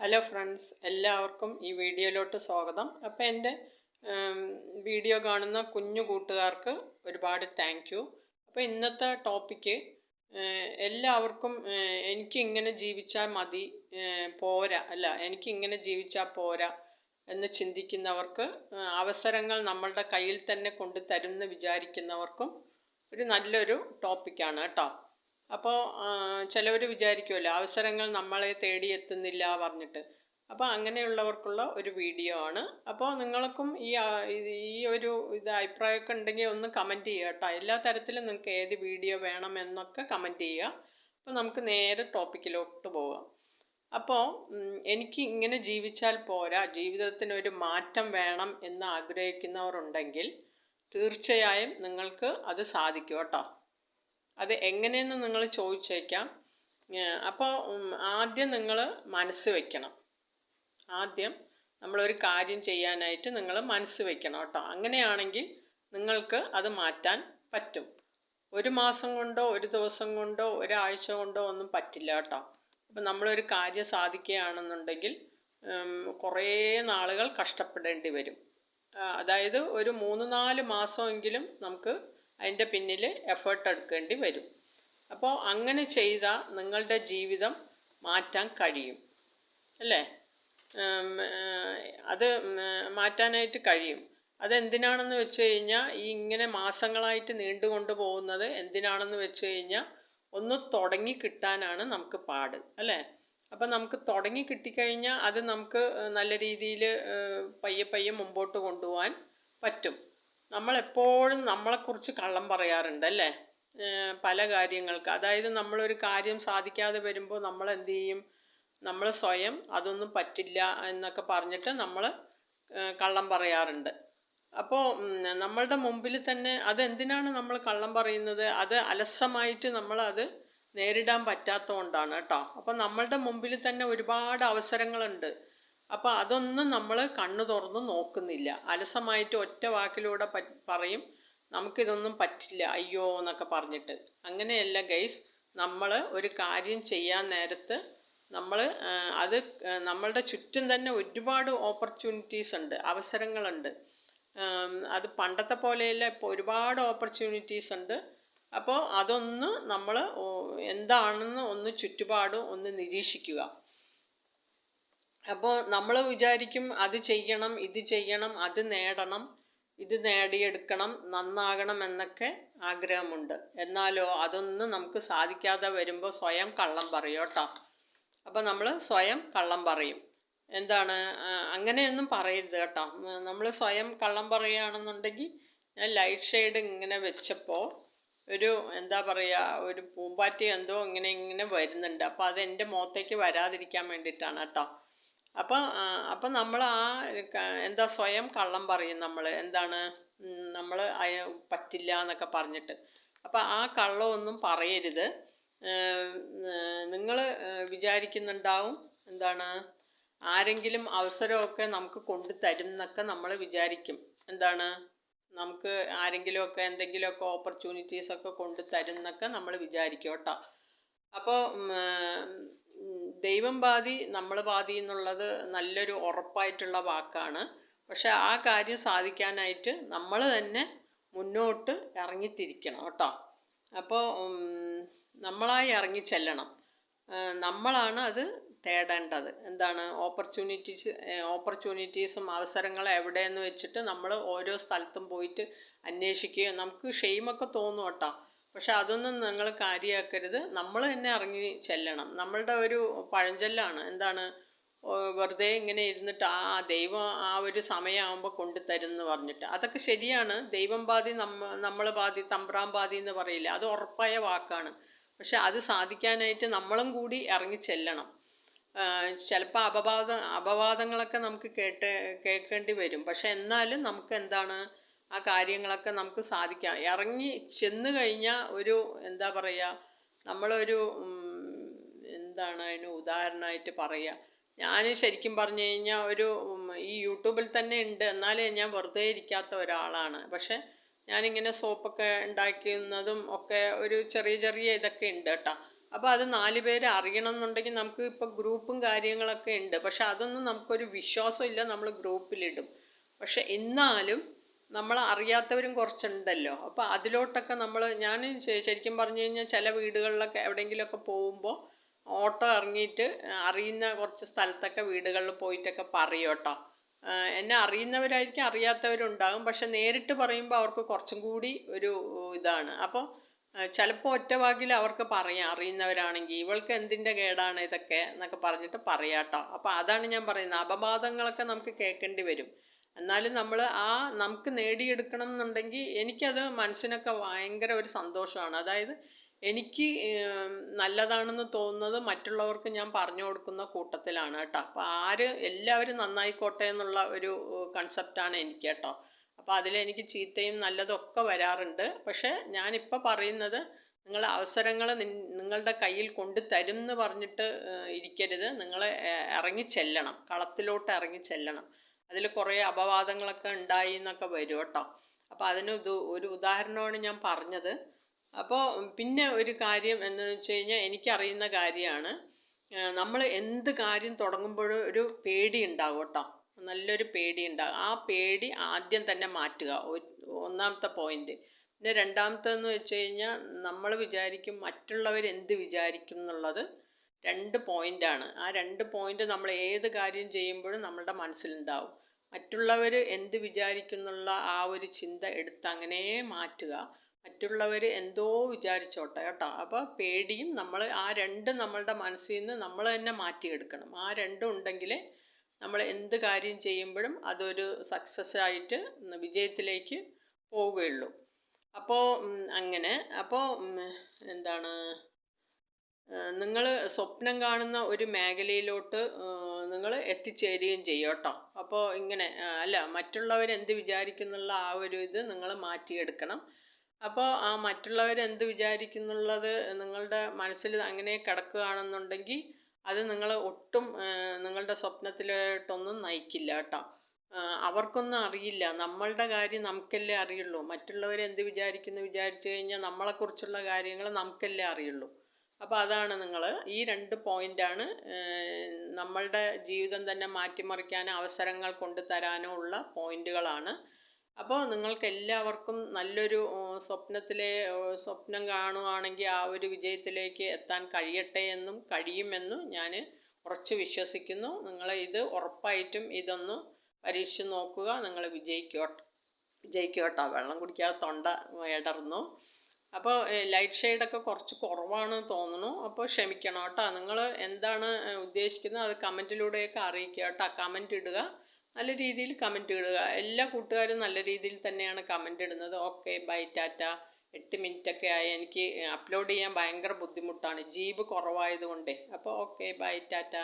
Hello friends എല്ലാവർക്കും ഈ വീഡിയോയിലോട്ട് സ്വാഗതം. അപ്പോൾ എന്റെ വീഡിയോ കാണുന്ന കുഞ്ഞു കൂട്ടുകാർക്ക് ഒരുപാട് താങ്ക് യു അപ്പോൾ ഇന്നത്തെ ടോപ്പിക്ക് എല്ലാവർക്കും എനിക്ക് ഇങ്ങനെ ജീവിച്ചാൽ മതി പോരാ അല്ല എനിക്കിങ്ങനെ ജീവിച്ചാൽ പോരാ എന്ന് ചിന്തിക്കുന്നവർക്ക് അവസരങ്ങൾ നമ്മളുടെ കയ്യിൽ തന്നെ കൊണ്ട് തരുമെന്ന് വിചാരിക്കുന്നവർക്കും ഒരു നല്ലൊരു ടോപ്പിക്കാണ് കേട്ടോ. അപ്പോൾ ചിലവർ വിചാരിക്കുമല്ലോ അവസരങ്ങൾ നമ്മളെ തേടി എത്തുന്നില്ല പറഞ്ഞിട്ട്. അപ്പോൾ അങ്ങനെയുള്ളവർക്കുള്ള ഒരു വീഡിയോ ആണ്. അപ്പോൾ നിങ്ങൾക്കും ഈ ഈ ഒരു ഇത് അഭിപ്രായമൊക്കെ ഉണ്ടെങ്കിൽ ഒന്ന് കമന്റ് ചെയ്യുക കേട്ടോ. എല്ലാ തരത്തിലും നിങ്ങൾക്ക് ഏത് വീഡിയോ വേണമെന്നൊക്കെ കമന്റ് ചെയ്യുക. അപ്പോൾ നമുക്ക് നേരെ ടോപ്പിക്കിലോട്ട് പോവാം. അപ്പോൾ എനിക്ക് ഇങ്ങനെ ജീവിച്ചാൽ പോരാ ജീവിതത്തിന് ഒരു മാറ്റം വേണം എന്ന് ആഗ്രഹിക്കുന്നവരുണ്ടെങ്കിൽ തീർച്ചയായും നിങ്ങൾക്ക് അത് സാധിക്കും കേട്ടോ. അത് എങ്ങനെയെന്ന് നിങ്ങൾ ചോദിച്ചേക്കാം. അപ്പോൾ ആദ്യം നിങ്ങൾ മനസ്സ് വയ്ക്കണം ആദ്യം നമ്മളൊരു കാര്യം ചെയ്യാനായിട്ട് നിങ്ങൾ മനസ്സ് വയ്ക്കണം കേട്ടോ. അങ്ങനെയാണെങ്കിൽ നിങ്ങൾക്ക് അത് മാറ്റാൻ പറ്റും. ഒരു മാസം കൊണ്ടോ ഒരു ദിവസം കൊണ്ടോ ഒരാഴ്ച കൊണ്ടോ ഒന്നും പറ്റില്ല കേട്ടോ. അപ്പം നമ്മളൊരു കാര്യം സാധിക്കുകയാണെന്നുണ്ടെങ്കിൽ കുറേ നാളുകൾ കഷ്ടപ്പെടേണ്ടി വരും. അതായത് ഒരു മൂന്ന് നാല് മാസമെങ്കിലും നമുക്ക് അതിന്റെ പിന്നിൽ എഫേർട്ട് എടുക്കേണ്ടി വരും. അപ്പോൾ അങ്ങനെ ചെയ്താൽ നിങ്ങളുടെ ജീവിതം മാറ്റാൻ കഴിയും. അല്ലേ? അത് മാറ്റാനായിട്ട് കഴിയും. അതെന്തിനാണെന്ന് വെച്ച് കഴിഞ്ഞാൽ ഈ ഇങ്ങനെ മാസങ്ങളായിട്ട് നീണ്ടുകൊണ്ട് പോകുന്നത് എന്തിനാണെന്ന് വെച്ച് കഴിഞ്ഞാൽ ഒന്ന് തുടങ്ങി കിട്ടാനാണ് നമുക്ക് പാട്. അല്ലേ? അപ്പം നമുക്ക് തുടങ്ങി കിട്ടിക്കഴിഞ്ഞാൽ അത് നമുക്ക് നല്ല രീതിയിൽ പയ്യെ പയ്യെ മുമ്പോട്ട് കൊണ്ടുപോകാൻ പറ്റും. നമ്മളെപ്പോഴും നമ്മളെക്കുറിച്ച് കള്ളം പറയാറുണ്ട് അല്ലേ? പല കാര്യങ്ങൾക്ക്. അതായത് നമ്മളൊരു കാര്യം സാധിക്കാതെ വരുമ്പോൾ നമ്മൾ എന്ത് ചെയ്യും നമ്മൾ സ്വയം അതൊന്നും പറ്റില്ല എന്നൊക്കെ പറഞ്ഞിട്ട് നമ്മൾ കള്ളം പറയാറുണ്ട്. അപ്പോൾ നമ്മളുടെ മുമ്പിൽ തന്നെ അതെന്തിനാണ് നമ്മൾ കള്ളം പറയുന്നത്? അത് അലസമായിട്ട് നമ്മളത് നേരിടാൻ പറ്റാത്തതുകൊണ്ടാണ് കേട്ടോ. അപ്പം നമ്മളുടെ മുമ്പിൽ തന്നെ ഒരുപാട് അവസരങ്ങളുണ്ട്. അപ്പോൾ അതൊന്നും നമ്മൾ കണ്ണു തുറന്ന് നോക്കുന്നില്ല. അലസമായിട്ട് ഒറ്റ വാക്കിലൂടെ പറയും നമുക്കിതൊന്നും പറ്റില്ല അയ്യോ എന്നൊക്കെ പറഞ്ഞിട്ട്. അങ്ങനെയല്ല ഗൈസ് നമ്മൾ ഒരു കാര്യം ചെയ്യാൻ നേരത്ത് നമ്മൾ അത് നമ്മളുടെ ചുറ്റും തന്നെ ഒരുപാട് ഓപ്പർച്യൂണിറ്റീസ് ഉണ്ട് അവസരങ്ങളുണ്ട്. അത് പണ്ടത്തെ പോലെയല്ല ഇപ്പോൾ ഒരുപാട് ഓപ്പർച്യൂണിറ്റീസ് ഉണ്ട്. അപ്പോൾ അതൊന്ന് നമ്മൾ എന്താണെന്ന് ഒന്ന് ചുറ്റുപാടും ഒന്ന് നിരീക്ഷിക്കുക. അപ്പോൾ നമ്മൾ വിചാരിക്കും അത് ചെയ്യണം ഇത് ചെയ്യണം അത് നേടണം ഇത് നേടിയെടുക്കണം നന്നാകണം എന്നൊക്കെ ആഗ്രഹമുണ്ട്. എന്നാലോ അതൊന്നും നമുക്ക് സാധിക്കാതെ വരുമ്പോൾ സ്വയം കള്ളം പറയും കേട്ടോ. അപ്പോൾ നമ്മൾ സ്വയം കള്ളം പറയും. എന്താണ്? അങ്ങനെയൊന്നും പറയരുത് കേട്ടോ. നമ്മൾ സ്വയം കള്ളം പറയുകയാണെന്നുണ്ടെങ്കിൽ ഞാൻ ലൈറ്റ് ഷെയ്ഡ് ഇങ്ങനെ വെച്ചപ്പോൾ ഒരു എന്താ പറയുക ഒരു പൂമ്പാറ്റി എന്തോ ഇങ്ങനെ ഇങ്ങനെ വരുന്നുണ്ട്. അപ്പോൾ അത് എന്റെ മുഖത്തേക്ക് വരാതിരിക്കാൻ വേണ്ടിയിട്ടാണ് കേട്ടോ. അപ്പോൾ അപ്പം നമ്മൾ ആ എന്താ സ്വയം കള്ളം പറയും നമ്മൾ. എന്താണ് നമ്മൾ പറ്റില്ല എന്നൊക്കെ പറഞ്ഞിട്ട്. അപ്പം ആ കള്ളമൊന്നും പറയരുത്. നിങ്ങൾ വിചാരിക്കുന്നുണ്ടാവും എന്താണ് ആരെങ്കിലും അവസരമൊക്കെ നമുക്ക് കൊണ്ടു തരും എന്നൊക്കെ നമ്മൾ വിചാരിക്കും. എന്താണ് നമുക്ക് ആരെങ്കിലുമൊക്കെ എന്തെങ്കിലുമൊക്കെ ഓപ്പർച്യൂണിറ്റീസൊക്കെ കൊണ്ടു തരും എന്നൊക്കെ നമ്മൾ വിചാരിക്കും കേട്ടോ. അപ്പോൾ ദൈവം ബാധി നമ്മൾ ബാധി എന്നുള്ളത് നല്ലൊരു ഉറപ്പായിട്ടുള്ള വാക്കാണ്. പക്ഷെ ആ കാര്യം സാധിക്കാനായിട്ട് നമ്മൾ തന്നെ മുന്നോട്ട് ഇറങ്ങിത്തിരിക്കണം കേട്ടോ. അപ്പോൾ നമ്മളായി ഇറങ്ങി ചെല്ലണം. നമ്മളാണ് അത് തേടേണ്ടത്. എന്താണ്? ഓപ്പർച്യൂണിറ്റീസ് ഓപ്പർച്യൂണിറ്റീസും അവസരങ്ങളും എവിടെയെന്ന് വെച്ചിട്ട് നമ്മൾ ഓരോ സ്ഥലത്തും പോയിട്ട് അന്വേഷിക്കുകയും നമുക്ക് ഷെയിമൊക്കെ തോന്നും കേട്ടോ. പക്ഷെ അതൊന്നും നിങ്ങൾ കാര്യമാക്കരുത് നമ്മൾ തന്നെ ഇറങ്ങി ചെല്ലണം. നമ്മളുടെ ഒരു പഴഞ്ചൊല്ലാണ്. എന്താണ്? വെറുതെ ഇങ്ങനെ ഇരുന്നിട്ട് ആ ദൈവം ആ ഒരു സമയമാകുമ്പോൾ കൊണ്ടുതരും എന്ന് പറഞ്ഞിട്ട്. അതൊക്കെ ശരിയാണ്. ദൈവം ബാധി നമ്മ നമ്മൾ ബാധി തമ്പ്രാൻ ബാധി എന്ന് പറയില്ല? അത് ഉറപ്പായ വാക്കാണ്. പക്ഷെ അത് സാധിക്കാനായിട്ട് നമ്മളും കൂടി ഇറങ്ങി ചെല്ലണം. ചിലപ്പോൾ അപവാദ അപവാദങ്ങളൊക്കെ നമുക്ക് കേട്ട് കേൾക്കേണ്ടി വരും. പക്ഷെ എന്നാലും നമുക്ക് എന്താണ്? ആ കാര്യങ്ങളൊക്കെ നമുക്ക് സാധിക്കാം. ഇറങ്ങി ചെന്ന് കഴിഞ്ഞാൽ ഒരു എന്താ പറയുക നമ്മളൊരു എന്താണ് അതിന് ഉദാഹരണമായിട്ട് പറയുക ഞാൻ ശരിക്കും പറഞ്ഞു കഴിഞ്ഞാൽ ഒരു ഈ യൂട്യൂബിൽ തന്നെ ഉണ്ട്. എന്നാലേ ഞാൻ വെറുതെ ഇരിക്കാത്ത ഒരാളാണ്. പക്ഷെ ഞാനിങ്ങനെ സോപ്പൊക്കെ ഉണ്ടാക്കുന്നതും ഒക്കെ ഒരു ചെറിയ ചെറിയ ഇതൊക്കെ ഉണ്ട് കേട്ടോ. അപ്പോൾ അത് നാല് പേര് അറിയണം എന്നുണ്ടെങ്കിൽ നമുക്ക് ഇപ്പോൾ ഗ്രൂപ്പും കാര്യങ്ങളൊക്കെ ഉണ്ട്. പക്ഷെ അതൊന്നും നമുക്കൊരു വിശ്വാസമില്ല. നമ്മൾ ഗ്രൂപ്പിലിടും. പക്ഷെ എന്നാലും നമ്മൾ അറിയാത്തവരും കുറച്ചുണ്ടല്ലോ. അപ്പോൾ അതിലോട്ടൊക്കെ നമ്മൾ ഞാൻ ശരിക്കും പറഞ്ഞു കഴിഞ്ഞാൽ ചില വീടുകളിലൊക്കെ എവിടെയെങ്കിലുമൊക്കെ പോകുമ്പോൾ ഓട്ടോ ഇറങ്ങിയിട്ട് അറിയുന്ന കുറച്ച് സ്ഥലത്തൊക്കെ വീടുകളിൽ പോയിട്ടൊക്കെ പറയും എന്നെ അറിയുന്നവരായിരിക്കും അറിയാത്തവരുണ്ടാകും. പക്ഷെ നേരിട്ട് പറയുമ്പോൾ അവർക്ക് കുറച്ചും കൂടി ഒരു ഇതാണ്. അപ്പോൾ ചിലപ്പോൾ ഒറ്റവാക്കിൽ അവർക്ക് പറയാം അറിയുന്നവരാണെങ്കിൽ ഇവൾക്ക് എന്തിന്റെ കേടാണ് ഇതൊക്കെ എന്നൊക്കെ പറഞ്ഞിട്ട് പറയാട്ടോ അപ്പോൾ അതാണ് ഞാൻ പറയുന്നത്. അപവാദങ്ങളൊക്കെ നമുക്ക് കേൾക്കേണ്ടി വരും. എന്നാലും നമ്മൾ ആ നമുക്ക് നേടിയെടുക്കണം എന്നുണ്ടെങ്കിൽ എനിക്കത് മനസ്സിനൊക്കെ ഭയങ്കര ഒരു സന്തോഷമാണ്. അതായത് എനിക്ക് നല്ലതാണെന്ന് തോന്നുന്നത് മറ്റുള്ളവർക്ക് ഞാൻ പറഞ്ഞു കൊടുക്കുന്ന കൂട്ടത്തിലാണ് കേട്ടോ. അപ്പോൾ ആര് എല്ലാവരും നന്നായിക്കോട്ടെ എന്നുള്ള ഒരു കൺസെപ്റ്റാണ് എനിക്ക് കേട്ടോ. അപ്പോൾ അതിലെനിക്ക് ചീത്തയും നല്ലതൊക്കെ വരാറുണ്ട്. പക്ഷേ ഞാനിപ്പോൾ പറയുന്നത് നിങ്ങൾ അവസരങ്ങൾ നിങ്ങളുടെ കയ്യിൽ കൊണ്ടു തരും എന്ന് പറഞ്ഞിട്ട് ഇരിക്കരുത്. നിങ്ങൾ ഇറങ്ങി ചെല്ലണം കളത്തിലോട്ട് ഇറങ്ങി ചെല്ലണം അതിൽ കുറേ അപവാദങ്ങളൊക്കെ ഉണ്ടായി എന്നൊക്കെ വരും കേട്ടോ. അപ്പോൾ അതിന് ഇത് ഒരു ഉദാഹരണമാണ് ഞാൻ പറഞ്ഞത്. അപ്പോൾ പിന്നെ ഒരു കാര്യം എന്ന് വെച്ച് കഴിഞ്ഞാൽ എനിക്കറിയുന്ന കാര്യമാണ് നമ്മൾ എന്ത് കാര്യം തുടങ്ങുമ്പോഴും ഒരു പേടി ഉണ്ടാവും കേട്ടോ. നല്ലൊരു പേടി ഉണ്ടാകും ആ പേടി ആദ്യം തന്നെ മാറ്റുക. ഒന്നാമത്തെ പോയിന്റ്. പിന്നെ രണ്ടാമത്തേന്ന് വെച്ച് കഴിഞ്ഞാൽ നമ്മൾ വിചാരിക്കും മറ്റുള്ളവർ എന്ത് വിചാരിക്കും എന്നുള്ളത് രണ്ട് പോയിന്റാണ് ആ രണ്ട് പോയിന്റ് നമ്മൾ ഏത് കാര്യം ചെയ്യുമ്പോഴും നമ്മളുടെ മനസ്സിലുണ്ടാവും. മറ്റുള്ളവർ എന്ത് വിചാരിക്കുന്നുള്ള ആ ഒരു ചിന്ത എടുത്ത് അങ്ങനെ മാറ്റുക. മറ്റുള്ളവർ എന്തോ വിചാരിച്ചോട്ടെ കേട്ടോ. അപ്പോൾ പേടിയും നമ്മൾ ആ രണ്ട് നമ്മളുടെ മനസ്സിൽ നിന്ന് നമ്മൾ തന്നെ മാറ്റിയെടുക്കണം. ആ രണ്ടും ഉണ്ടെങ്കിൽ നമ്മൾ എന്ത് കാര്യം ചെയ്യുമ്പോഴും അതൊരു സക്സസ് ആയിട്ട് വിജയത്തിലേക്ക് പോവുകയുള്ളൂ. അപ്പോൾ അങ്ങനെ. അപ്പോൾ എന്താണ്? നിങ്ങൾ സ്വപ്നം കാണുന്ന ഒരു മേഖലയിലോട്ട് നിങ്ങൾ എത്തിച്ചേരുകയും ചെയ്യും കേട്ടോ. അപ്പോൾ ഇങ്ങനെ അല്ല മറ്റുള്ളവർ എന്ത് വിചാരിക്കുന്നുള്ള ആ ഒരു ഇത് നിങ്ങൾ മാറ്റിയെടുക്കണം. അപ്പോൾ ആ മറ്റുള്ളവർ എന്ത് വിചാരിക്കുന്നുള്ളത് നിങ്ങളുടെ മനസ്സിൽ അങ്ങനെ കിടക്കുകയാണെന്നുണ്ടെങ്കിൽ അത് നിങ്ങൾ ഒട്ടും നിങ്ങളുടെ സ്വപ്നത്തിലോട്ടൊന്നും നയിക്കില്ല കേട്ടോ. അവർക്കൊന്നും അറിയില്ല. നമ്മളുടെ കാര്യം നമുക്കല്ലേ അറിയുള്ളൂ. മറ്റുള്ളവർ എന്ത് വിചാരിക്കുന്നു വിചാരിച്ചു കഴിഞ്ഞാൽ നമ്മളെക്കുറിച്ചുള്ള കാര്യങ്ങൾ നമുക്കല്ലേ അറിയുള്ളൂ. അപ്പോൾ അതാണ് നിങ്ങൾ ഈ രണ്ട് പോയിന്റാണ് നമ്മളുടെ ജീവിതം തന്നെ മാറ്റിമറിക്കാൻ അവസരങ്ങൾ കൊണ്ടുതരാനും ഉള്ള പോയിന്റുകളാണ് അപ്പോൾ നിങ്ങൾക്ക് എല്ലാവർക്കും നല്ലൊരു സ്വപ്നത്തിലെ സ്വപ്നം കാണുവാണെങ്കിൽ ആ ഒരു വിജയത്തിലേക്ക് എത്താൻ കഴിയട്ടെ എന്നും കഴിയുമെന്നും ഞാൻ ഉറച്ചു വിശ്വസിക്കുന്നു. നിങ്ങൾ ഇത് ഉറപ്പായിട്ടും ഇതൊന്ന് പരീക്ഷിച്ച് നോക്കുക. നിങ്ങൾ വിജയിക്കോട്ടെ വിജയിക്കോട്ടോ. വെള്ളം കുടിക്കാതെ തൊണ്ട ഇടർന്നു. അപ്പോൾ ലൈറ്റ് ഷെയ്ഡൊക്കെ കുറച്ച് കുറവാണ് തോന്നുന്നു. അപ്പോൾ ക്ഷമിക്കണം കേട്ടോ. നിങ്ങൾ എന്താണ് ഉദ്ദേശിക്കുന്നത് അത് കമന്റിലൂടെയൊക്കെ അറിയിക്കുക കേട്ടോ. കമന്റ് ഇടുക. നല്ല രീതിയിൽ കമന്റ് ഇടുക. എല്ലാ കൂട്ടുകാരും നല്ല രീതിയിൽ തന്നെയാണ് കമന്റ് ഇടുന്നത്. Okay bye ta-ta. എട്ട് മിനിറ്റൊക്കെ ആയി. എനിക്ക് അപ്ലോഡ് ചെയ്യാൻ ഭയങ്കര ബുദ്ധിമുട്ടാണ്. ജീബ് കുറവായതുകൊണ്ടേ. അപ്പോൾ ഓക്കെ ബൈ ടാറ്റ.